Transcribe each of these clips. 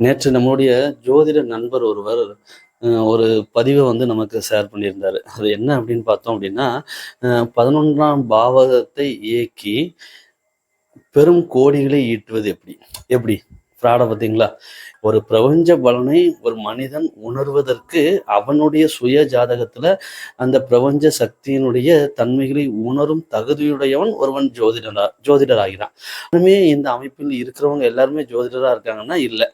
நேற்று நம்முடைய ஜோதிட நண்பர் ஒருவர் ஒரு பதிவை வந்து நமக்கு ஷேர் பண்ணியிருந்தார். அது என்ன அப்படின்னு பார்த்தோம் அப்படின்னா அஹ், பதினொன்றாம் பாவகத்தை இயக்கி பெரும் கோடிகளை ஈட்டுவது எப்படி? எப்படி? ஃப்ராடை பார்த்தீங்களா? ஒரு பிரபஞ்ச பலனை ஒரு மனிதன் உணர்வதற்கு அவனுடைய சுய ஜாதகத்துல அந்த பிரபஞ்ச சக்தியினுடைய தன்மைகளை உணரும் தகுதியுடையவன் ஒருவன் ஜோதிடரா ஜோதிடர் ஆகிறான் இனிமே இந்த அமைப்பில் இருக்கிறவங்க எல்லாருமே ஜோதிடரா இருக்காங்கன்னா இல்லை.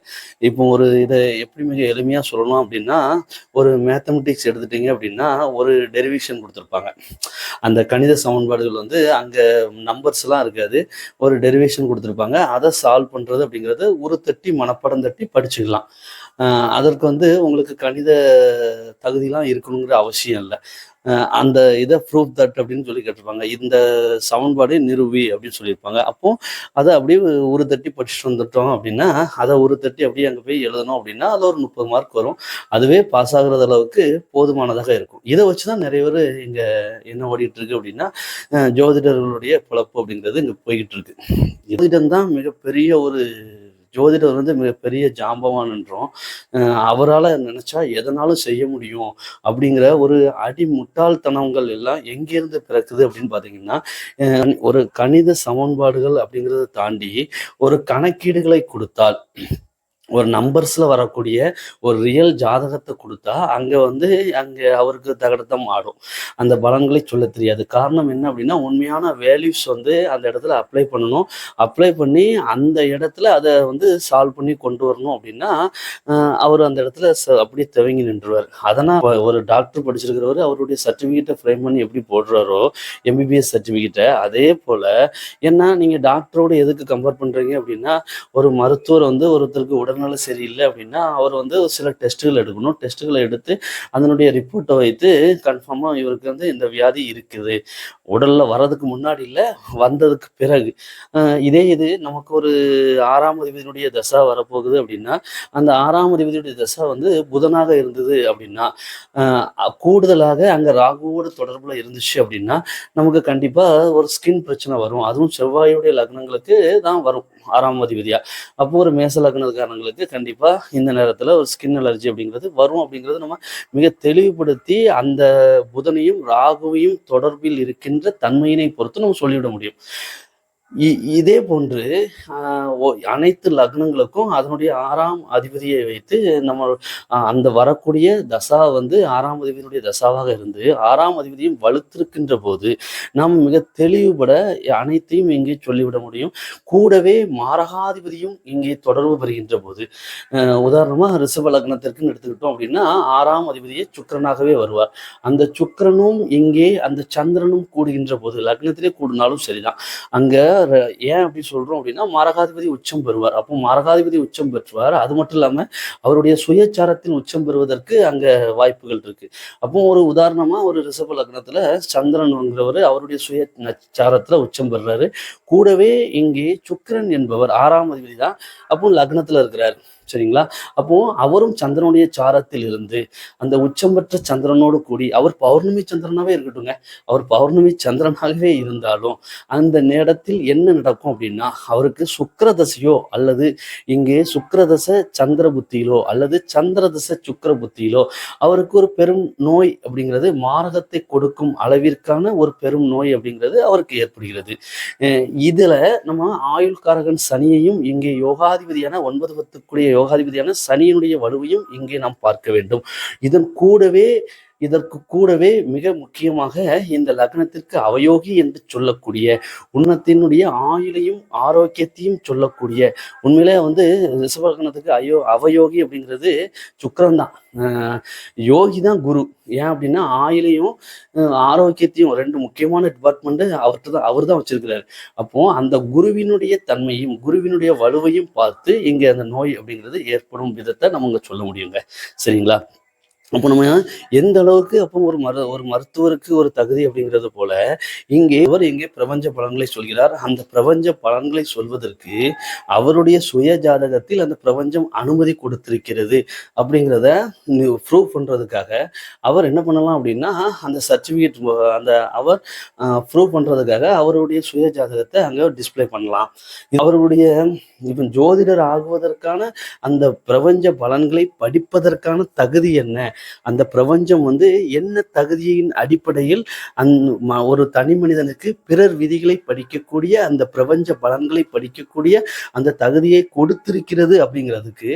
இப்போ ஒரு இதை எப்படி மிக எளிமையா சொல்லணும் அப்படின்னா ஒரு மேத்தமெட்டிக்ஸ் எடுத்துட்டீங்க அப்படின்னா ஒரு டெரிவேஷன் கொடுத்துருப்பாங்க. அந்த கணித சமன்பாடுகள் வந்து அங்க நம்பர்ஸ் எல்லாம் இருக்காது. ஒரு டெரிவேஷன் கொடுத்துருப்பாங்க. அதை சால்வ் பண்றது அப்படிங்கிறது ஒரு தட்டி மனப்படம் தட்டி படிச்சுக்கலாம். அதற்கு வந்து உங்களுக்கு கணித தகுதியெலாம் இருக்கணுங்கிற அவசியம் இல்லை. அந்த இதை ப்ரூஃப் தட் அப்படின்னு சொல்லி கேட்டிருப்பாங்க. இந்த சமன்பாடு நிறுவி அப்படின்னு சொல்லியிருப்பாங்க. அப்போ அதை அப்படியே ஒரு தட்டி படிச்சுட்டு வந்துட்டோம் அப்படின்னா அதை ஒரு தட்டி அப்படியே அங்கே போய் எழுதணும் அப்படின்னா அதில் ஒரு முப்பது மார்க் வரும். அதுவே பாஸ் ஆகுறது அளவுக்கு போதுமானதாக இருக்கும். இதை வச்சு தான் நிறைய பேர் இங்கே என்ன ஓடிட்டு இருக்கு அப்படின்னா ஜோதிடர்களுடைய பிழப்பு அப்படிங்கிறது இங்கே போய்கிட்டு இருக்கு. ஜோதிடம் தான் மிகப்பெரிய ஒரு ஜோதிடர் வந்து மிகப்பெரிய ஜாம்பவான்ன்றோம் அவரால் நினைச்சா எதனாலும் செய்ய முடியும் அப்படிங்கிற ஒரு அடி முட்டாள்தனங்கள் எல்லாம் எங்கேருந்து பிறக்குது அப்படின்னு பார்த்தீங்கன்னா அஹ் ஒரு கணித சமன்பாடுகள் அப்படிங்கிறத தாண்டி ஒரு கணக்கீடுகளை கொடுத்தால் ஒரு நம்பர்ஸ்ல வரக்கூடிய ஒரு ரியல் ஜாதகத்தை கொடுத்தா அங்கே வந்து அங்கே அவருக்கு தகடத்தம் ஆடும் அந்த பலன்களை சொல்ல தெரியாது. காரணம் என்ன அப்படின்னா உண்மையான வேல்யூஸ் வந்து அந்த இடத்துல அப்ளை பண்ணணும். அப்ளை பண்ணி அந்த இடத்துல அதை வந்து சால்வ் பண்ணி கொண்டு வரணும் அப்படின்னா அவர் அந்த இடத்துல அப்படியே துவங்கி நின்றுவார். அதனால் ஒரு டாக்டர் படிச்சிருக்கிறவர் அவருடைய சர்டிஃபிகேட்டை ஃப்ரேம் பண்ணி எப்படி போடுறாரோ எம்பிபிஎஸ் சர்டிஃபிகேட்டை அதே போல ஏன்னா நீங்க டாக்டரோட எதுக்கு கம்பேர் பண்றீங்க அப்படின்னா ஒரு மருத்துவர் வந்து ஒருத்தருக்கு உடல் உடல்நிலை சரியில்லை அப்படின்னா அவர் வந்து சில டெஸ்ட்டுகள் எடுக்கணும். டெஸ்ட்டுகளை எடுத்து அதனுடைய ரிப்போர்ட்டை வைத்து கன்ஃபார்மாக இவருக்கு வந்து இந்த வியாதி இருக்குது. உடலில் வர்றதுக்கு முன்னாடி இல்லை வந்ததுக்கு பிறகு. இதே இது நமக்கு ஒரு ஆறாம் அதிபதியினுடைய தசா வரப்போகுது அப்படின்னா அந்த ஆறாம் அதிபதியுடைய தசா வந்து புதனாக இருந்தது அப்படின்னா கூடுதலாக அங்கே ராகுவோட தொடர்பில் இருந்துச்சு அப்படின்னா நமக்கு கண்டிப்பாக ஒரு ஸ்கின் பிரச்சனை வரும். அதுவும் செவ்வாயுடைய லக்னங்களுக்கு தான் வரும். ஆறாம் அதிபதியா? அப்போ ஒரு மேச லக்னக்காரங்களுக்கு கண்டிப்பா இந்த நேரத்துல ஒரு ஸ்கின் அலர்ஜி அப்படிங்கிறது வரும். அப்படிங்கிறது நம்ம மிக தெளிவுபடுத்தி அந்த புதனையும் ராகுவையும் தொடர்பில் இருக்கின்ற தன்மையினை பொறுத்து நம்ம சொல்லிவிட முடியும். இதே போன்று அனைத்து லக்னங்களுக்கும் அதனுடைய ஆறாம் அதிபதியை வைத்து நம்ம அந்த வரக்கூடிய தசா வந்து ஆறாம் அதிபதியினுடைய தசாவாக இருந்து ஆறாம் அதிபதியும் வலுத்திருக்கின்ற போது நாம் மிக தெளிவுபட அனைத்தையும் இங்கே சொல்லிவிட முடியும். கூடவே மாரகாதிபதியும் இங்கே தொடர்பு பெறுகின்ற போது உதாரணமாக உதாரணமா ரிஷப லக்னத்திற்குன்னு எடுத்துக்கிட்டோம் அப்படின்னா ஆறாம் அதிபதியை சுக்கிரனாகவே வருவார். அந்த சுக்கரனும் இங்கே அந்த சந்திரனும் கூடுகின்ற போது லக்னத்திலே கூடினாலும் சரிதான். அங்கே ஏன் அப்படி சொல்றோம் அப்படின்னா மாரகாதிபதி உச்சம் பெறுவார். அப்போ மாரகாதிபதி உச்சம் பெற்றுவார். அது மட்டும் இல்லாம அவருடைய சுயச்சாரத்தின் உச்சம் பெறுவதற்கு அங்க வாய்ப்புகள் இருக்கு. அப்போ ஒரு உதாரணமா ஒரு ரிஷப லக்னத்துல சந்திரன்ங்கிறவர் அவருடைய சுய சாரத்துல உச்சம் பெறுறாரு. கூடவே இங்கே சுக்கிரன் என்பவர் ஆறாம் அதிபதி தான் அப்போ லக்னத்துல இருக்கிறார். சரிங்களா? அப்போ அவரும் சந்திரனுடைய சாரத்தில் இருந்து அந்த உச்சம் பெற்ற சந்திரனோடு கூடி அவர் பௌர்ணமி சந்திரனாவே இருக்கட்டுங்க அவர் பௌர்ணமி சந்திரனாகவே இருந்தாலும் அந்த நேரத்தில் என்ன நடக்கும் அப்படின்னா அவருக்கு சுக்கரதசையோ அல்லது இங்கே சுக்கிரதசை சந்திர புத்தியிலோ அல்லது சந்திரதசை சுக்கர புத்தியிலோ அவருக்கு ஒரு பெரும் நோய் அப்படிங்கிறது மாரகத்தை கொடுக்கும் அளவிற்கான ஒரு பெரும் நோய் அப்படிங்கிறது அவருக்கு ஏற்படுகிறது. இதில் இதுல நம்ம ஆயுள்காரகன் சனியையும் இங்கே யோகாதிபதியான ஒன்பது பத்துக்குரிய யோகாதிபதியான சனியினுடைய வலுவையும் இங்கே நாம் பார்க்க வேண்டும். இதன் கூடவே இதற்கு கூடவே மிக முக்கியமாக இந்த லக்னத்திற்கு அவயோகி என்று சொல்லக்கூடிய உன்னத்தினுடைய ஆயுளையும் ஆரோக்கியத்தையும் சொல்லக்கூடிய உண்மையிலே வந்து ரிஷபலக்னத்துக்கு அயோ அவயோகி அப்படிங்கிறது சுக்கிரன் தான் யோகி தான் குரு. ஏன் அப்படின்னா ஆயுளையும் அஹ் ஆரோக்கியத்தையும் ரெண்டு முக்கியமான டிபார்ட்மெண்ட் அவர்கிட்ட தான் அவர் தான் வச்சிருக்கிறாரு. அப்போ அந்த குருவினுடைய தன்மையும் குருவினுடைய வலுவையும் பார்த்து இங்க அந்த நோய் அப்படிங்கிறது ஏற்படும் விதத்தை நம்ம சொல்ல முடியுங்க. சரிங்களா? அப்போ நம்ம எந்த அளவுக்கு அப்போ ஒரு மரு ஒரு மருத்துவருக்கு ஒரு தகுதி அப்படிங்கிறது போல இங்கே அவர் இங்கே பிரபஞ்ச பலன்களை சொல்கிறார். அந்த பிரபஞ்ச பலன்களை சொல்வதற்கு அவருடைய சுய ஜாதகத்தில் அந்த பிரபஞ்சம் அனுமதி கொடுத்திருக்கிறது அப்படிங்கிறத ப்ரூவ் பண்ணுறதுக்காக அவர் என்ன பண்ணலாம் அப்படின்னா அந்த சர்டிஃபிகேட் அந்த அவர் ப்ரூவ் பண்ணுறதுக்காக அவருடைய சுய ஜாதகத்தை அங்கே டிஸ்ப்ளே பண்ணலாம். அவருடைய இப்போ ஜோதிடர் ஆகுவதற்கான அந்த பிரபஞ்ச பலன்களை படிப்பதற்கான தகுதி என்ன? அந்த பிரபஞ்சம் வந்து என்ன தகுதியின் அடிப்படையில் அந் ஒரு தனி மனிதனுக்கு பிறர் விதிகளை படிக்கக்கூடிய அந்த பிரபஞ்ச பலன்களை படிக்கக்கூடிய அந்த தகுதியை கொடுத்திருக்கிறது அப்படிங்கிறதுக்கு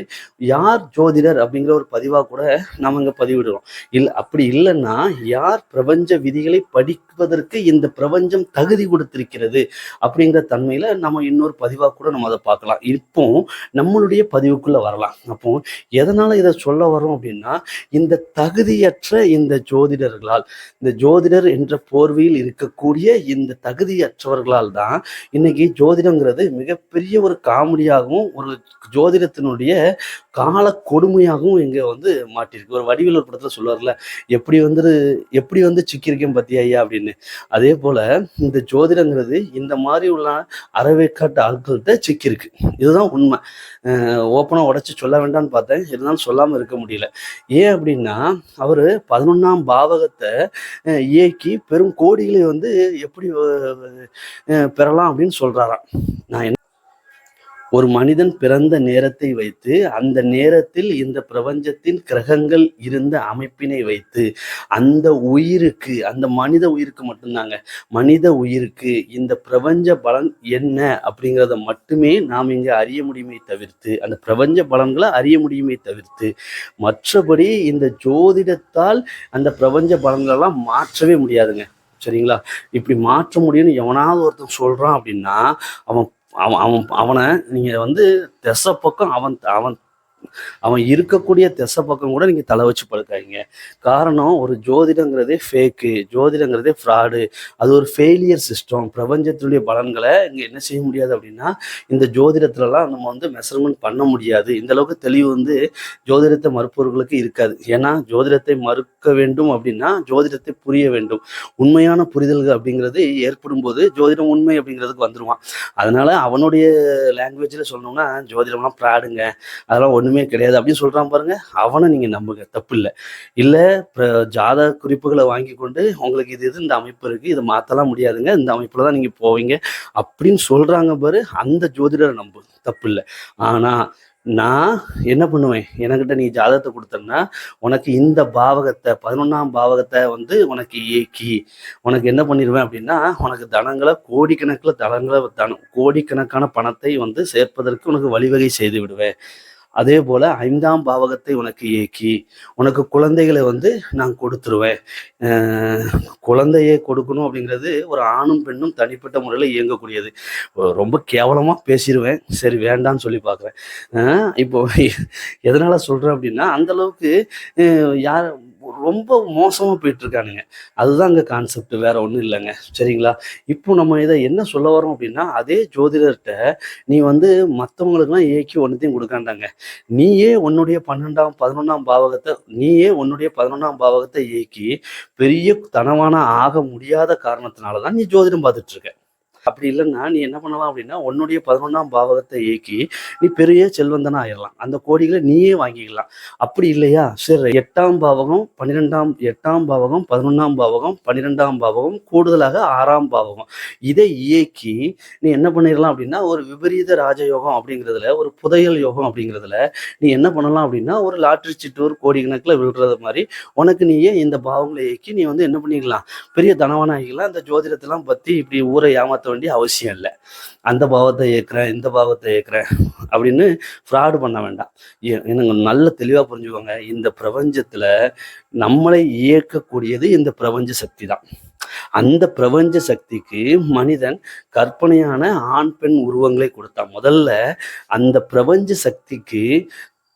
யார் ஜோதிடர் அப்படிங்கிற ஒரு பதிவாக கூட நம்ம இங்கே பதிவிடுறோம். இல்லை அப்படி இல்லைன்னா யார் பிரபஞ்ச விதிகளை படிப்பதற்கு இந்த பிரபஞ்சம் தகுதி கொடுத்திருக்கிறது அப்படிங்கிற தன்மையில நம்ம இன்னொரு பதிவாக கூட நம்ம அதை பார்க்கலாம். இப்போ நம்மளுடைய பதிவுக்குள்ள வரலாம். அப்போ எதனால இதை சொல்ல வரோம் அப்படின்னா இந்த இந்த தகுதியற்ற இந்த ஜோதிடர்களால் இந்த ஜோதிடர் என்ற போர்வையில் இருக்கக்கூடிய இந்த தகுதியற்றவர்களால் தான் இன்னைக்கு ஜோதிடங்கிறது மிகப்பெரிய ஒரு காமெடியாகவும் ஒரு ஜோதிடத்தினுடைய கால கொடுமையாகவும் இங்க வந்து மாட்டிருக்கு ஒரு வடிவில் ஒரு படத்துல சொல்லுவார்ல எப்படி வந்து எப்படி வந்து சிக்கியிருக்கேன் பத்தியா ஐயா? அப்படின்னு. அதே போல இந்த ஜோதிடங்கிறது இந்த மாதிரி உள்ள அறவேக்காட்டு ஆட்கள்கிட்ட சிக்கியிருக்கு. இதுதான் உண்மை. ஓப்பனாக உடச்சி சொல்ல வேண்டாம்னு பார்த்தேன். இருந்தாலும் சொல்லாமல் இருக்க முடியல. ஏன் அப்படின்னு அவர் பதினொன்றாம் பாவகத்தை இயக்கி பெரும் கோடிகளை வந்து எப்படி பெறலாம் அப்படின்னு சொல்கிறாராம் நான் என்ன ஒரு மனிதன் பிறந்த நேரத்தை வைத்து அந்த நேரத்தில் இந்த பிரபஞ்சத்தின் கிரகங்கள் இருந்த அமைப்பினை வைத்து அந்த உயிருக்கு அந்த மனித உயிருக்கு மட்டும்தாங்க. மனித உயிருக்கு இந்த பிரபஞ்ச பலன் என்ன அப்படிங்கிறத மட்டுமே நாம் இங்கே அறிய முடியுமே தவிர்த்து அந்த பிரபஞ்ச பலன்களை அறிய முடியுமே தவிர்த்து மற்றபடி இந்த ஜோதிடத்தால் அந்த பிரபஞ்ச பலன்களெல்லாம் மாற்றவே முடியாதுங்க. சரிங்களா? இப்படி மாற்ற முடியும்னு எவனாவது ஒருத்தன் சொல்றான் அப்படின்னா அவன் அவன் அவன் அவனை நீங்கள் வந்து திசை பக்கம் அவன் அவன் அவன் இருக்கக்கூடிய திசை பக்கம் கூட நீங்க தலை வச்சு படுக்காதீங்க. காரணம் ஒரு ஜோதிடங்கிறதே ஃபேக்கு ஜோதிடங்கிறதே ஃப்ராடு அது ஒரு ஃபெயிலியர் சிஸ்டம் பிரபஞ்சத்தினுடைய பலன்களை இங்கே என்ன செய்ய முடியாது அப்படின்னா இந்த ஜோதிடத்துலலாம் நம்ம வந்து மெஷர்மெண்ட் பண்ண முடியாது. இந்த அளவுக்கு தெளிவு வந்து ஜோதிடத்தை மறுப்பவர்களுக்கு இருக்காது. ஏன்னா ஜோதிடத்தை மறுக்க வேண்டும் அப்படின்னா ஜோதிடத்தை புரிய வேண்டும். உண்மையான புரிதல்கள் அப்படிங்கிறது ஏற்படும் போது ஜோதிடம் உண்மை அப்படிங்கிறதுக்கு வந்துருவான். அதனால அவனுடைய லாங்குவேஜில் சொல்லணும்னா ஜோதிடம்லாம் ப்ராடுங்க அதெல்லாம் ஒன்றுமே கிடையாது. அப்படின்னு சொல்கிறான் பாருங்க. அவனை நீங்கள் நம்புங்க. தப்பு இல்லை இல்லை ஜாதக குறிப்புகளை வாங்கி கொண்டு உங்களுக்கு இது இது இந்த அமைப்பு இருக்குது இதை மாற்றலாம் முடியாதுங்க. இந்த அமைப்பில் தான் நீங்கள் போவீங்க. அப்படின்னு சொல்கிறாங்க பாரு. அந்த ஜோதிடரை நம்பு. தப்பு இல்லை ஆனால் நான் என்ன பண்ணுவேன்? எனக்கிட்ட நீ ஜாதகத்தை கொடுத்தன்னா உனக்கு இந்த பாவகத்தை பதினொன்றாம் பாவகத்தை வந்து உனக்கு இயக்கி உனக்கு என்ன பண்ணிடுவேன் அப்படின்னா உனக்கு தனங்களை கோடிக்கணக்கில் தனங்களை தனம் கோடிக்கணக்கான பணத்தை வந்து சேர்ப்பதற்கு உனக்கு வழிவகை செய்து விடுவேன். அதே போல ஐந்தாம் பாவகத்தை உனக்கு இயக்கி உனக்கு குழந்தைகளை வந்து நான் கொடுத்துருவேன். குழந்தையை கொடுக்கணும் அப்படிங்கிறது ஒரு ஆணும் பெண்ணும் தனிப்பட்ட முறையில் இயங்கக்கூடியது. ரொம்ப கேவலமாக பேசிடுவேன் சரி வேண்டாம்னு சொல்லி பார்க்குறேன். இப்போ எதனால சொல்கிறேன் அப்படின்னா அந்த அளவுக்கு யார் ரொம்ப மோசமாக போயிட்டு இருக்கானுங்க அதுதான் அங்கே கான்செப்ட் வேற ஒன்றும் இல்லைங்க. சரிங்களா? இப்போ நம்ம இதை என்ன சொல்ல வரோம் அப்படின்னா அதே ஜோதிடர்கிட்ட நீ வந்து மற்றவங்களுக்குலாம் இயக்கி ஒன்றுத்தையும் கொடுக்காண்டாங்க. நீயே உன்னுடைய பன்னெண்டாம் பதினொன்றாம் பாவகத்தை நீயே உன்னுடைய பதினொன்றாம் பாவகத்தை இயக்கி பெரிய தனவான ஆக முடியாத காரணத்தினால தான் நீ ஜோதிடம் பார்த்துட்டு இருக்க. அப்படி இல்லைன்னா நீ என்ன பண்ணலாம் அப்படின்னா உன்னுடைய பதினொன்றாம் பாவகத்தை இயக்கி நீ பெரிய செல்வந்தனா ஆயிடலாம் அந்த கோடிகளை நீயே வாங்கிக்கலாம். அப்படி இல்லையா? சரி எட்டாம் பாவகம் பன்னிரெண்டாம் எட்டாம் பாவகம் பதினொன்றாம் பாவகம் பன்னிரெண்டாம் பாவகம் கூடுதலாக ஆறாம் பாவகம். இதை இயக்கி நீ என்ன பண்ணிடலாம் அப்படின்னா ஒரு விபரீத ராஜயோகம் அப்படிங்கிறதுல ஒரு புதையல் யோகம் அப்படிங்கிறதுல நீ என்ன பண்ணலாம் அப்படின்னா ஒரு லாட்ரி சீட்டு ஒரு கோடி கணக்கில் விழுறது மாதிரி உனக்கு நீயே இந்த பாவங்களை இயக்கி நீ வந்து என்ன பண்ணிக்கலாம் பெரிய தனவான ஆகிக்கலாம் அந்த ஜோதிடத்தெல்லாம் பற்றி இப்படி ஊரை ஏமாற்ற வேண்டிய அவசியம் இல்லை. அந்த பாவத்தை இயக்குறேன் இந்த பாவத்தை ஏற்கிறேன் அப்படின்னு ஃப்ராடு பண்ண வேண்டாம். ஏ- எனக்கு நல்ல தெளிவாக புரிஞ்சுக்கோங்க. இந்த பிரபஞ்சத்தில் நம்மளை இயக்கக்கூடியது இந்த பிரபஞ்ச சக்தி தான். அந்த பிரபஞ்ச சக்திக்கு மனிதன் கற்பனையான ஆண் பெண் உருவங்களை கொடுத்தான் முதல்ல அந்த பிரபஞ்ச சக்திக்கு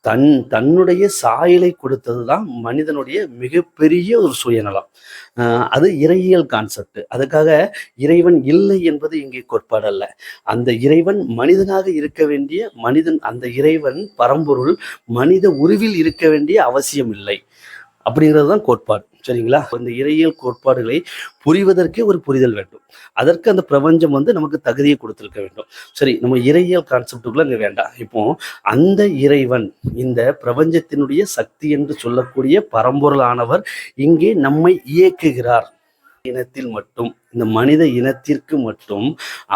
தன் தன்னுடைய சாயலை கொடுத்தது தான் மனிதனுடைய மிகப்பெரிய ஒரு சுயநலம். அது இறையியல் கான்செப்ட் அதுக்காக இறைவன் இல்லை என்பது இங்கே கோட்பாடு அல்ல. அந்த இறைவன் மனிதனாக இருக்க வேண்டிய மனிதன் அந்த இறைவன் பரம்பொருள் மனித உருவில் இருக்க வேண்டிய அவசியம் இல்லை. அப்படிங்கிறது தான் கோட்பாடு. சரிங்களா? இந்த இறையியல் கோட்பாடுகளை புரிவதற்கே ஒரு புரிதல் வேண்டும். அதற்கு அந்த பிரபஞ்சம் வந்து நமக்கு தகுதியை கொடுத்துருக்க வேண்டும். சரி நம்ம இறையியல் கான்செப்டுக்குள்ள இங்கே வேண்டாம். இப்போ அந்த இறைவன் இந்த பிரபஞ்சத்தினுடைய சக்தி என்று சொல்லக்கூடிய பரம்பொருளானவர் இங்கே நம்மை இயக்குகிறார். இனத்தில் மட்டும். இந்த மனித இனத்திற்கு மட்டும்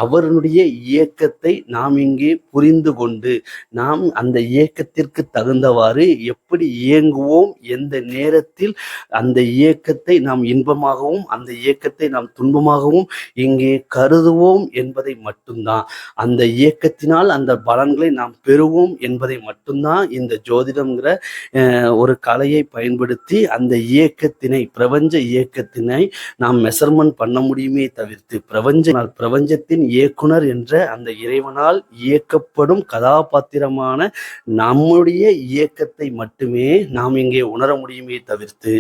அவருடைய இயக்கத்தை நாம் இங்கே புரிந்து கொண்டு நாம் அந்த இயக்கத்திற்கு தகுந்தவாறு எப்படி இயங்குவோம் எந்த நேரத்தில் அந்த இயக்கத்தை நாம் இன்பமாகவும் அந்த இயக்கத்தை நாம் துன்பமாகவும் இங்கே கருதுவோம் என்பதை மட்டும்தான். அந்த இயக்கத்தினால் அந்த பலன்களை நாம் பெறுவோம் என்பதை மட்டும்தான் இந்த ஜோதிடம்ங்கிற ஒரு கலையை பயன்படுத்தி அந்த இயக்கத்தினை பிரபஞ்ச இயக்கத்தினை நாம் மெஷர்மெண்ட் பண்ண முடியும். தவிர்த்து பிரபஞ்ச பிரபஞ்சத்தின் இயக்குனர் என்ற அந்த இறைவனால் இயக்கப்படும் கதாபாத்திரமான நம்முடைய இயக்கத்தை மட்டுமே நாம் இங்கே உணர முடியுமே தவிர்த்து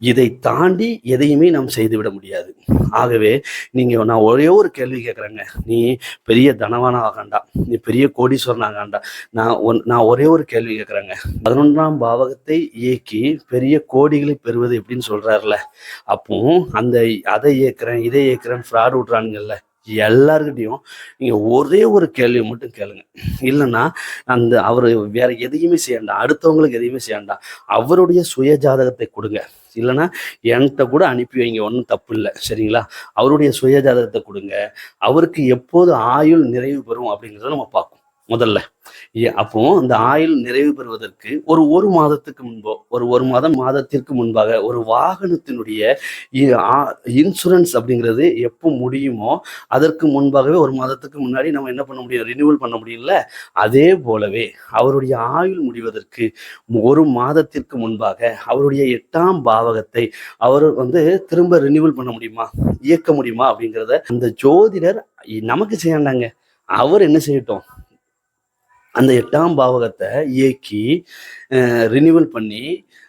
இதை தாண்டி எதையுமே நாம் செய்துவிட முடியாது. ஆகவே நீங்க நான் ஒரே ஒரு கேள்வி கேட்குறேங்க. நீ பெரிய தனவான ஆகாண்டா நீ பெரிய கோடீஸ்வரன் ஆகாண்டா நான் ஒன் நான் ஒரே ஒரு கேள்வி கேட்குறேங்க. பதினொன்றாம் பாவகத்தை இயக்கி பெரிய கோடிகளை பெறுவது எப்படின்னு சொல்றாருல அப்போ அந்த அதை இயக்குறேன் இதை இயக்குறேன் ஃப்ராட் விட்றானுங்கல்ல. எல்லாருக்கிட்டையும் நீங்கள் ஒரே ஒரு கேள்வி மட்டும் கேளுங்க. இல்லைன்னா அந்த அவர் வேற எதையுமே செய்யண்டாம் அடுத்தவங்களுக்கு எதையுமே செய்யண்டாம் அவருடைய சுய ஜாதகத்தை கொடுங்க. இல்லைன்னா என்கிட்ட கூட அனுப்பி வைங்க. ஒன்றும் தப்பு இல்லை. சரிங்களா? அவருடைய சுய ஜாதகத்தை கொடுங்க. அவருக்கு எப்போது ஆயுள் நிறைவு பெறும் அப்படிங்கிறத நம்ம பார்ப்போம் முதல்ல. அப்போ இந்த ஆயுள் நிறைவு பெறுவதற்கு ஒரு ஒரு மாதத்துக்கு முன்போ ஒரு ஒரு மாதம் மாதத்திற்கு முன்பாக ஒரு வாகனத்தினுடைய இன்சூரன்ஸ் அப்படிங்கிறது எப்போ முடியுமோ அதற்கு முன்பாகவே ஒரு மாதத்துக்கு முன்னாடி நம்ம என்ன பண்ண முடியும்? ரினியூவல் பண்ண முடியும்ல? அதே போலவே அவருடைய ஆயுள் முடிவதற்கு ஒரு மாதத்திற்கு முன்பாக அவருடைய எட்டாம் பாவகத்தை அவர் வந்து திரும்ப ரினியூவல் பண்ண முடியுமா? இயக்க முடியுமா? அப்படிங்கிறத அந்த ஜோதிடர் நமக்கு செய்யாண்டாங்க அவர் என்ன செய்யட்டும்? அந்த எட்டாம் பாவகத்தை இயக்கி ரினியூவல் பண்ணி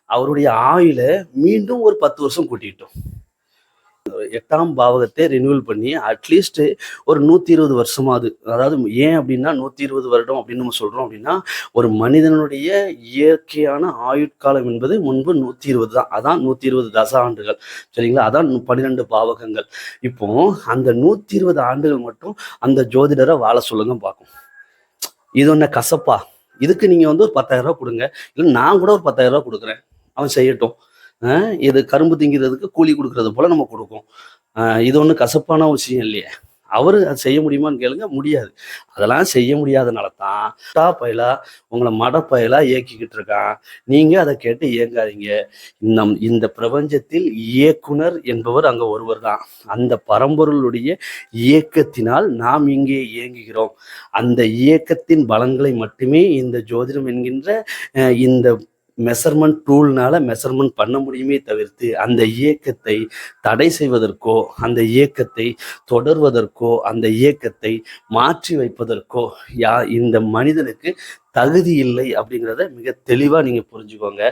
அவருடைய ஆயுளை மீண்டும் ஒரு பத்து வருஷம் கூட்டிட்டோம். எட்டாம் பாவகத்தை ரினியூவல் பண்ணி அட்லீஸ்ட் ஒரு நூற்றி இருபது வருஷமாவது அதாவது ஏன் அப்படின்னா நூற்றி இருபது வருடம் அப்படின்னு நம்ம சொல்கிறோம் அப்படின்னா ஒரு மனிதனுடைய இயற்கையான ஆயுட்காலம் என்பது முன்பு நூற்றி இருபது தான். அதான் நூற்றி இருபது தச ஆண்டுகள். சரிங்களா? அதான் பன்னிரெண்டு பாவகங்கள். இப்போ அந்த நூற்றி இருபது ஆண்டுகள் மட்டும் அந்த ஜோதிடரை வாழ சொல்லுங்க பார்க்கும் இது ஒன்று கசப்பா. இதுக்கு நீங்கள் வந்து ஒரு பத்தாயிரம் கொடுங்க. இல்லை நான் கூட ஒரு பத்தாயிரம் கொடுக்குறேன். அவன் செய்யட்டும். இது கரும்பு திங்கிறதுக்கு கூலி கொடுக்கறது போல் நம்ம கொடுக்கும். இது ஒன்றும் கசப்பான விஷயம் இல்லையே. அவர் அது செய்ய முடியுமான்னு கேளுங்க. முடியாது. அதெல்லாம் செய்ய முடியாதனால தான் டா பயலா உங்களை மட பயலா இயக்கிக்கிட்டு இருக்கான். நீங்கள் அதை கேட்டு இயங்காதீங்க. நம் இந்த பிரபஞ்சத்தில் இயக்குனர் என்பவர் அங்க ஒருவர் தான். அந்த பரம்பொருளுடைய இயக்கத்தினால் நாம் இங்கே இயங்குகிறோம். அந்த இயக்கத்தின் பலன்களை மட்டுமே இந்த ஜோதிடம் என்கின்ற இந்த மெஷர்மெண்ட் டூல்னால மெஷர்மெண்ட் பண்ண முடியுமே தவிர்த்து அந்த இயக்கத்தை தடை செய்வதற்கோ அந்த இயக்கத்தை தொடர்வதற்கோ அந்த இயக்கத்தை மாற்றி வைப்பதற்கோ யா இந்த மனிதனுக்கு தகுதி இல்லை அப்படிங்கிறத மிக தெளிவாக நீங்கள் புரிஞ்சுக்கோங்க.